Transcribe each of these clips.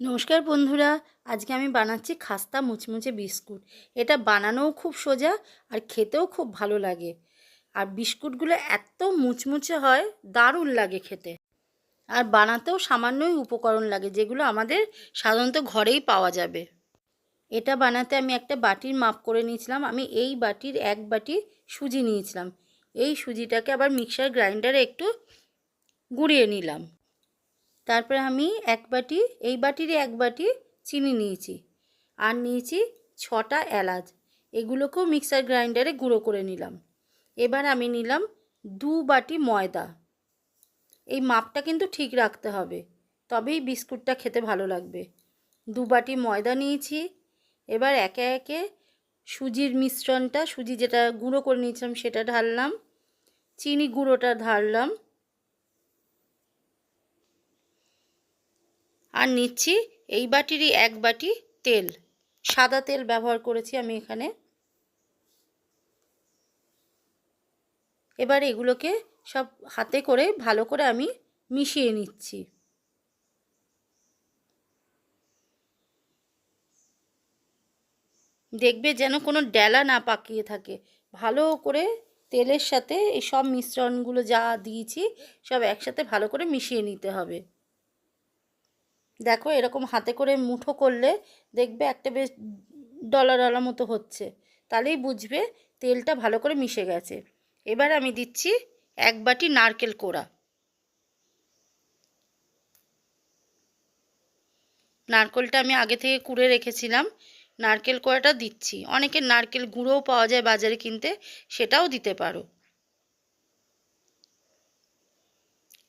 নমস্কার বন্ধুরা, আজকে আমি বানাচ্ছি খাস্তা মুচমুচে বিস্কুট। এটা বানানোও খুব সোজা আর খেতেও খুব ভালো লাগে। আর বিস্কুটগুলো এত মুচমুচে হয়, দারুণ লাগে খেতে। আর বানাতেও সামান্যই উপকরণ লাগে, যেগুলো আমাদের সাধারণত ঘরেই পাওয়া যাবে। এটা বানাতে আমি একটা বাটির মাপ করে নিয়েছিলাম। আমি এই বাটির এক বাটি সুজি নিয়েছিলাম। এই সুজিটাকে আবার মিক্সার গ্রাইন্ডারে একটু গুঁড়িয়ে নিলাম। তারপরে আমি এক বাটি, এই বাটিরই এক বাটি চিনি নিয়েছি। আর নিয়েছি ছটা এলাচ। এগুলোকেও মিক্সার গ্রাইন্ডারে গুঁড়ো করে নিলাম। এবার আমি নিলাম দু বাটি ময়দা। এই মাপটা কিন্তু ঠিক রাখতে হবে, তবেই বিস্কুটটা খেতে ভালো লাগবে। দু বাটি ময়দা নিয়েছি। এবার একে একে সুজির মিশ্রণটা, সুজি যেটা গুঁড়ো করে নিয়েছিলাম সেটা ঢাললাম। চিনি গুঁড়োটা ঢাললাম। আর নিচ্ছি এই বাটিরই এক বাটি তেল। সাদা তেল ব্যবহার করেছি আমি এখানে। এবার এগুলোকে সব হাতে করে ভালো করে আমি মিশিয়ে নিচ্ছি। দেখবে যেন কোনো ডেলা না পাকিয়ে থাকে। ভালো করে তেলের সাথে এই সব মিশ্রণগুলো যা দিয়েছি সব একসাথে ভালো করে মিশিয়ে নিতে হবে। দেখো এরকম হাতে করে মুঠো করলে দেখবে একটা বেশ ডলা ডলা মতো হচ্ছে। তাহলেই বুঝবে তেলটা ভালো করে মিশে গেছে। এবার আমি দিচ্ছি এক বাটি নারকেল কোড়া। নারকেলটা আমি আগে থেকে কুড়ে রেখেছিলাম, নারকেল কোড়াটা দিচ্ছি। অনেকের নারকেল গুঁড়োও পাওয়া যায় বাজারে কিনতে, সেটাও দিতে পারো।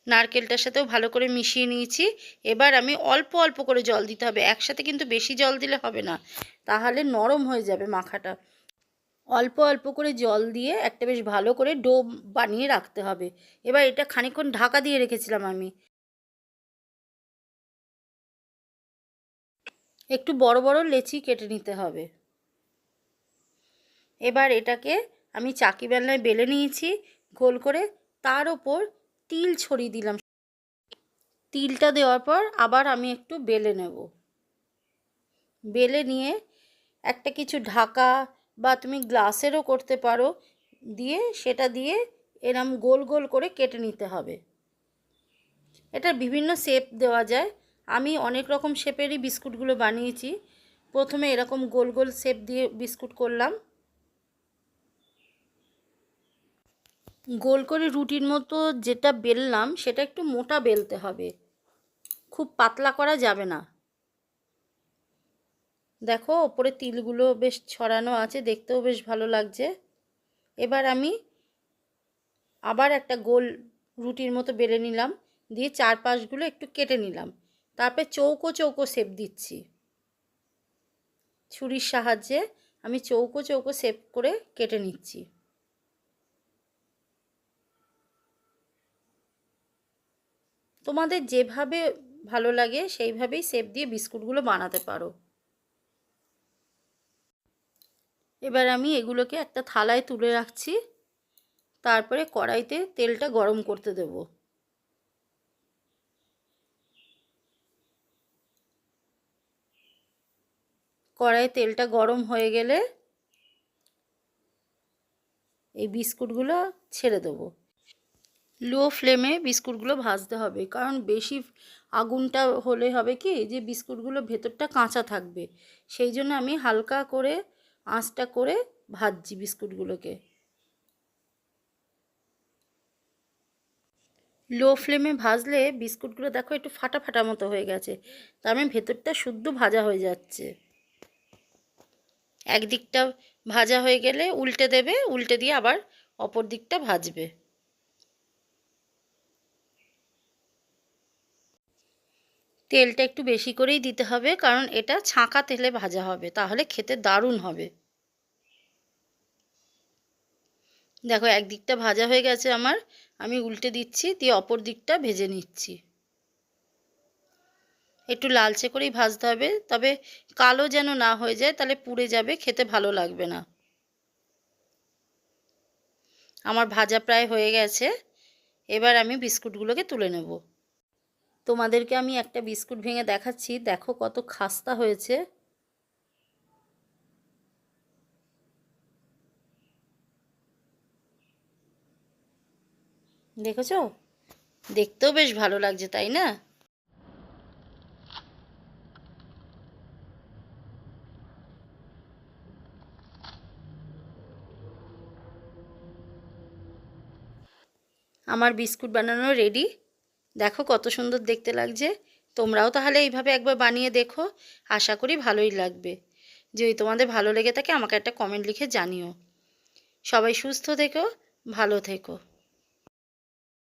নারকেলটার সাথেও ভালো করে মিশিয়ে নিয়েছি। এবার আমি অল্প অল্প করে জল দিতে হবে। একসাথে কিন্তু বেশি জল দিলে হবে না। তাহলে নরম হয়ে যাবে মাখাটা। অল্প অল্প করে জল দিয়ে একটা বেশ ভালো করে ডো বানিয়ে রাখতে হবে। এবার এটা খানিক্ষণ ঢাকা দিয়ে রেখেছিলাম আমি। একটু বড় বড় লেচি কেটে নিতে হবে। এবার এটাকে আমি চাকি বেলনায় বেলে নিয়েছি। গোল করে তার ওপর তিল ছড়িয়ে দিলাম। তিলটা দেওয়ার পর আবার আমি একটু বেলে নেব। বেলে নিয়ে একটা কিছু ঢাকা বা তুমি গ্লাসেরও করতে পারো, দিয়ে সেটা দিয়ে এরম গোল গোল করে কেটে নিতে হবে। এটা বিভিন্ন শেপ দেওয়া যায়। আমি অনেক রকম শেপেরই বিস্কুটগুলো বানিয়েছি। প্রথমে এরকম গোল গোল শেপ দিয়ে বিস্কুট করলাম। গোল করে রুটির মতো যেটা বেললাম, সেটা একটু মোটা বেলতে হবে। খুব পাতলা করা যাবে না। দেখো, ওপরে তিলগুলো বেশ ছড়ানো আছে, দেখতেও বেশ ভালো লাগছে। এবার আমি আবার একটা গোল রুটির মতো বেলে নিলাম, দিয়ে চার পাশগুলো একটু কেটে নিলাম। তারপরে চৌকো চৌকো শেপ দিচ্ছি। ছুরির সাহায্যে আমি চৌকো চৌকো শেপ করে কেটে নিচ্ছি। তোমাদের যেভাবে ভালো লাগে, সেইভাবেই শেপ দিয়ে বিস্কুটগুলো বানাতে পারো। এবার আমি এগুলোকে একটা থালায় তুলে রাখছি। তারপরে কড়াইতে তেলটা গরম করতে দেব। কড়াই তেলটা গরম হয়ে গেলে এই বিস্কুটগুলো ছেড়ে দেবো। লো ফ্লেমে বিস্কুটগুলো ভাজতে হবে। কারণ বেশি আগুনটা হলে হবে কি, যে বিস্কুটগুলো ভেতরটা কাঁচা থাকবে। সেই জন্য আমি হালকা করে আঁচটা করে ভাজছি বিস্কুটগুলোকে। লো ফ্লেমে ভাজলে বিস্কুটগুলো দেখো একটু ফাটা ফাটা মতো হয়ে গেছে। তার মানে ভেতরটা শুদ্ধ ভাজা হয়ে যাচ্ছে। একদিকটা ভাজা হয়ে গেলে উল্টে দেবে, উল্টে দিয়ে আবার অপর দিকটা ভাজবে। তেলটা একটু বেশি করেই দিতে হবে, কারণ এটা ছাঁকা তেলে ভাজা হবে, তাহলে খেতে দারুণ হবে। দেখো, একদিকটা ভাজা হয়ে গেছে আমার, আমি উল্টে দিচ্ছি, দিয়ে অপর দিকটা ভেজে নিচ্ছি। একটু লালচে করেই ভাজতে হবে, তবে কালো যেন না হয়ে যায়, তাহলে পুড়ে যাবে, খেতে ভালো লাগবে না। আমার ভাজা প্রায় হয়ে গেছে, এবার আমি বিস্কুটগুলোকে তুলে নেব। তোমাদেরকে আমি একটা বিস্কুট ভেঙে দেখাচ্ছি। দেখো কত খাস্তা হয়েছে। দেখেছ? দেখতেও বেশ ভালো লাগছে, তাই না? আমার বিস্কুট বানানো রেডি দেখো কত সুন্দর দেখতে লাগছে। তোমরাও তাহলে এইভাবে একবার বানিয়ে দেখো। আশা করি ভালোই লাগবে। যদি তোমাদের ভালো লেগে থাকে আমাকে একটা কমেন্ট লিখে জানিও। সবাই সুস্থ থেকো, ভালো থেকো।